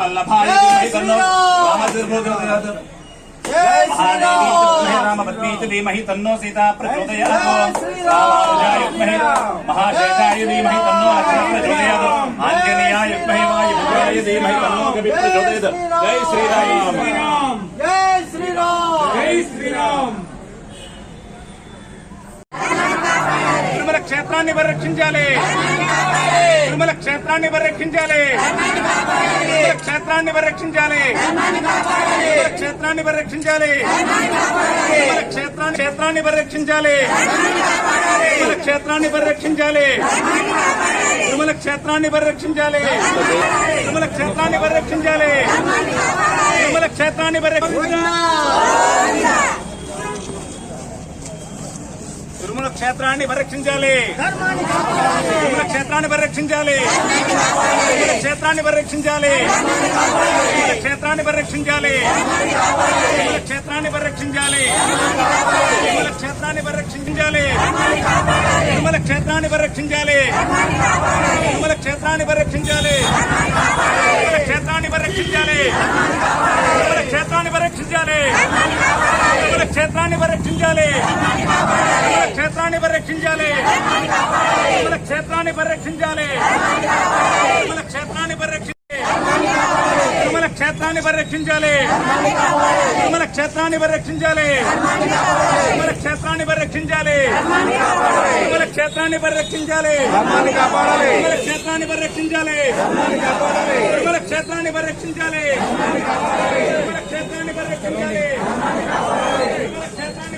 వల్లభాయ ధీమహి తన్నో సీత ప్రచోదయాత్మహి మహాశేషాయ ధీమహి తన్నో ప్రచోదయాత్ ఆంజనేయాయ విద్మహి వాయుపుత్రాయ ధీమహి తన్నో కవి ప్రచోదయత్ జై శ్రీరామ్ జై క్షేత్రాన్ని పరిరక్షించాలి తిరుమల క్షేత్రాన్ని పరిరక్షించాలి. క్షేత్రాన్ని పరిరక్షించాలి. క్షేత్రాన్ని పరిరక్షించాలి. క్షేత్రాన్ని క్షేత్రాన్ని పరిరక్షించాలి. తిరుమల క్షేత్రాన్ని పరిరక్షించాలి. తిరుమల క్షేత్రాన్ని పరిరక్షించాలి. తిరుమల క్షేత్రాన్ని పరిరక్షించాలి. తిరుమల క్షేత్రాన్ని పరిరక్షించాలి. తిరుమల క్షేత్రాన్ని పరిరక్షించాలి తిరుమల క్షేత్రాన్ని పరిరక్షించాలి తిరుమల క్షేత్రాన్ని పరిరక్షించాలి తిరుమల క్షేత్రాన్ని పరిరక్షించాలి తిరుమల క్షేత్రాన్ని పరిరక్షించాలి తిరుమల క్షేత్రాన్ని పరిరక్షించాలి తిరుమల క్షేత్రాన్ని పరిరక్షించాలి తిరుమల క్షేత్రాన్ని పరిరక్షించాలి తిరుమల క్షేత్రాన్ని పరిరక్షించాలి తిరుమల క్షేత్రాన్ని పరిరక్షించాలి క్షేత్రాన్ని పరిరక్షించాలి. క్షేత్రాన్ని పరిరక్షించాలి. మన క్షేత్రాన్ని పరిరక్షించాలి. మన క్షేత్రాన్ని పరిరక్షించాలి. తిరుమల క్షేత్రాన్ని పరిరక్షించాలి. తిరుమల క్షేత్రాన్ని పరిరక్షించాలి. మన క్షేత్రాన్ని పరిరక్షించాలి. క్షేత్రాన్ని పరిరక్షించాలి తిరుమల క్షేత్రాన్ని పరిరక్షించాలి తిరుమల క్షేత్రాన్ని పరిరక్షించాలి తిరుమల క్షేత్రాన్ని పరిరక్షించాలి తిరుమల క్షేత్రాన్ని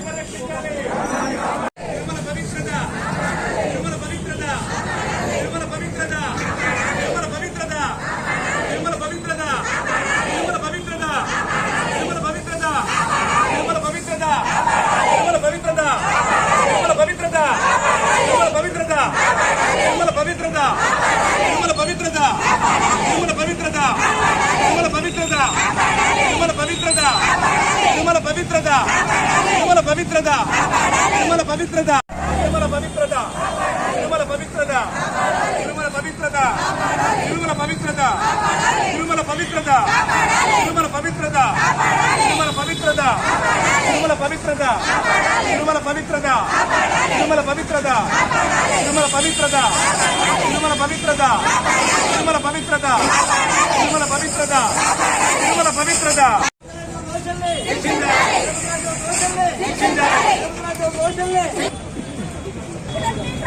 పవిత్రత తిరుమల పవిత్రత తిరుమల పవిత్రత తిరుమల పవిత్రత తిరుమల పవిత్రత తిరుమల పవిత్రత తిరుమల పవిత్రత తిరుమల పవిత్రత తిరుమల పవిత్రత తిరుమల పవిత్రత తిరుమల పవిత్రత తిరుమల పవిత్రత తిరుమల పవిత్రత తిరుమల పవిత్రత తిరుమల పవిత్రత తిరుమల పవిత్రత తిరుమల పవిత్రత తిరుమల పవిత్రత ఎక్కడ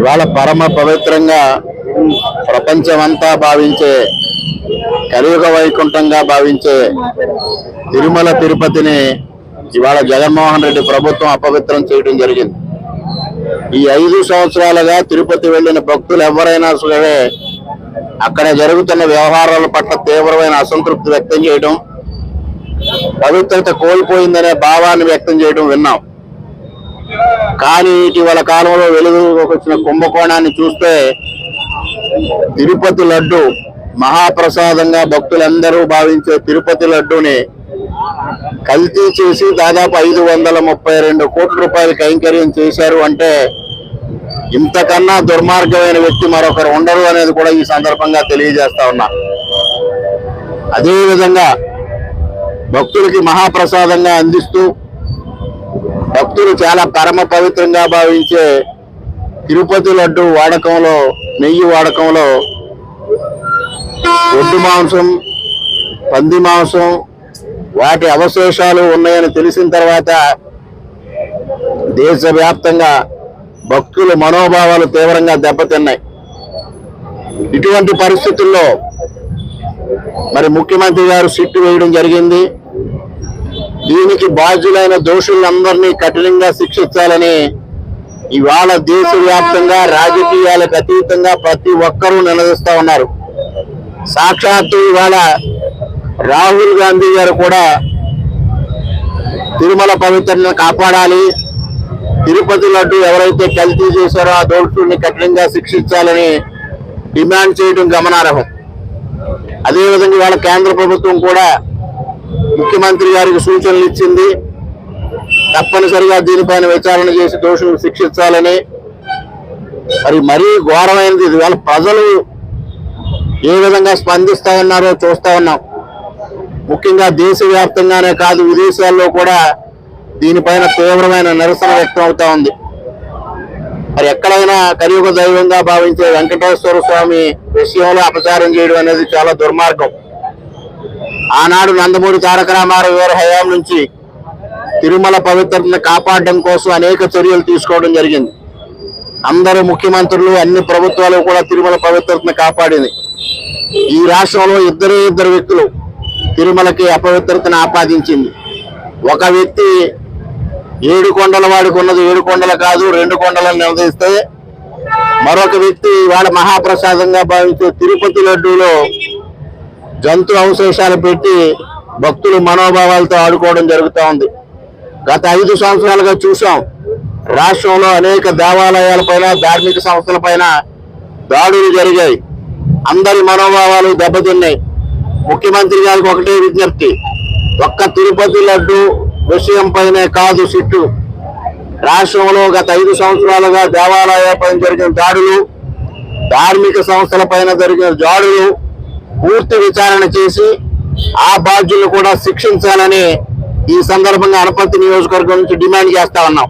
ఇవాళ పరమ పవిత్రంగా ప్రపంచమంతా భావించే కలియుగ వైకుంఠంగా భావించే తిరుమల తిరుపతిని ఇవాళ జగన్మోహన్ రెడ్డి ప్రభుత్వం అపవిత్రం చేయడం జరిగింది. ఈ ఐదు సంవత్సరాలుగా తిరుపతి వెళ్ళిన భక్తులు ఎవరైనా సరే అక్కడ జరుగుతున్న వ్యవహారాల పట్ల తీవ్రమైన అసంతృప్తి వ్యక్తం చేయడం పవిత్రత కోల్పోయిందనే భావాన్ని వ్యక్తం చేయడం విన్నాం. కానీ ఇటీవల కాలంలో వెలుగులోకి వచ్చిన కుంభకోణాన్ని చూస్తే తిరుపతి లడ్డు మహాప్రసాదంగా భక్తులందరూ భావించే తిరుపతి లడ్డూని కల్తీ చేసి దాదాపు ఐదు వందల ముప్పై రెండు కోట్ల రూపాయలు కైంకర్యం చేశారు అంటే ఇంతకన్నా దుర్మార్గమైన వ్యక్తి మరొకరు ఉండరు అనేది కూడా ఈ సందర్భంగా తెలియజేస్తా ఉన్నా. అదేవిధంగా భక్తులకి మహాప్రసాదంగా అందిస్తూ భక్తులు చాలా పరమ పవిత్రంగా భావించే తిరుపతి లడ్డు వాడకంలో నెయ్యి వాడకంలో ఒడ్డు మాంసం పంది మాంసం వాటి అవశేషాలు ఉన్నాయని తెలిసిన తర్వాత దేశవ్యాప్తంగా భక్తుల మనోభావాలు తీవ్రంగా దెబ్బతిన్నాయి. ఇటువంటి పరిస్థితుల్లో మరి ముఖ్యమంత్రి గారు సిట్టు వేయడం జరిగింది. దీనికి బాధ్యులైన దోషులందరినీ కఠినంగా శిక్షించాలని ఇవాళ దేశవ్యాప్తంగా రాజకీయాలకు అతీతంగా ప్రతి ఒక్కరూ నిలదీస్తా ఉన్నారు. సాక్షాత్తు ఇవాళ రాహుల్ గాంధీ గారు కూడా తిరుమల పవిత్రను కాపాడాలి. తిరుపతి లడ్డు ఎవరైతే కల్తీ చేశారో ఆ దోషుల్ని కఠినంగా శిక్షించాలని డిమాండ్ చేయడం గమనార్హం. అదేవిధంగా ఇవాళ కేంద్ర ప్రభుత్వం కూడా ముఖ్యమంత్రి గారికి సూచనలు ఇచ్చింది తప్పనిసరిగా దీనిపైన విచారణ చేసి దోషులను శిక్షించాలని. మరి మరీ ఘోరమైనది ఇది. వాళ్ళ ప్రజలు ఏ విధంగా స్పందిస్తా ఉన్నారో చూస్తా ఉన్నాం. ముఖ్యంగా దేశవ్యాప్తంగానే కాదు విదేశాల్లో కూడా దీనిపైన తీవ్రమైన నిరసన వ్యక్తం అవుతా ఉంది. మరి ఎక్కడైనా కలియుగ దైవంగా భావించే వెంకటేశ్వర స్వామి విషయంలో అపచారం చేయడం అనేది చాలా దుర్మార్గం. ఆనాడు నందమూరి తారక రామారావు గారి హయాం నుంచి తిరుమల పవిత్రతను కాపాడడం కోసం అనేక చర్యలు తీసుకోవడం జరిగింది. అందరు ముఖ్యమంత్రులు అన్ని ప్రభుత్వాలు కూడా తిరుమల పవిత్రతను కాపాడింది. ఈ రాష్ట్రంలో ఇద్దరే ఇద్దరు వ్యక్తులు తిరుమలకి అపవిత్రతను ఆపాదించింది. ఒక వ్యక్తి ఏడు కొండల వాడికి ఉన్నది ఏడు కొండలు కాదు రెండు కొండలను నిర్ణయిస్తే మరొక వ్యక్తి వాళ్ళ మహాప్రసాదంగా భావించే తిరుపతి లడ్డూలో జంతు అవశేషాలు పెట్టి భక్తులు మనోభావాలతో ఆడుకోవడం జరుగుతూ ఉంది. గత ఐదు సంవత్సరాలుగా చూసాం రాష్ట్రంలో అనేక దేవాలయాలపైన ధార్మిక సంస్థలపైన దాడులు జరిగాయి. అందరి మనోభావాలు దెబ్బతిన్నాయి. ముఖ్యమంత్రి గారికి ఒకటే విజ్ఞప్తి ఒక్క తిరుపతి లడ్డు విషయం పైనే కాదు సిట్టు. రాష్ట్రంలో గత ఐదు సంవత్సరాలుగా దేవాలయాలపైన జరిగిన దాడులు ధార్మిక సంస్థల పైన జరిగిన దాడులు పూర్తి విచారణ చేసి ఆ బాధ్యులను కూడా శిక్షించాలని ఈ సందర్భంగా అనపర్తి నియోజకవర్గం నుంచి డిమాండ్ చేస్తా ఉన్నాం.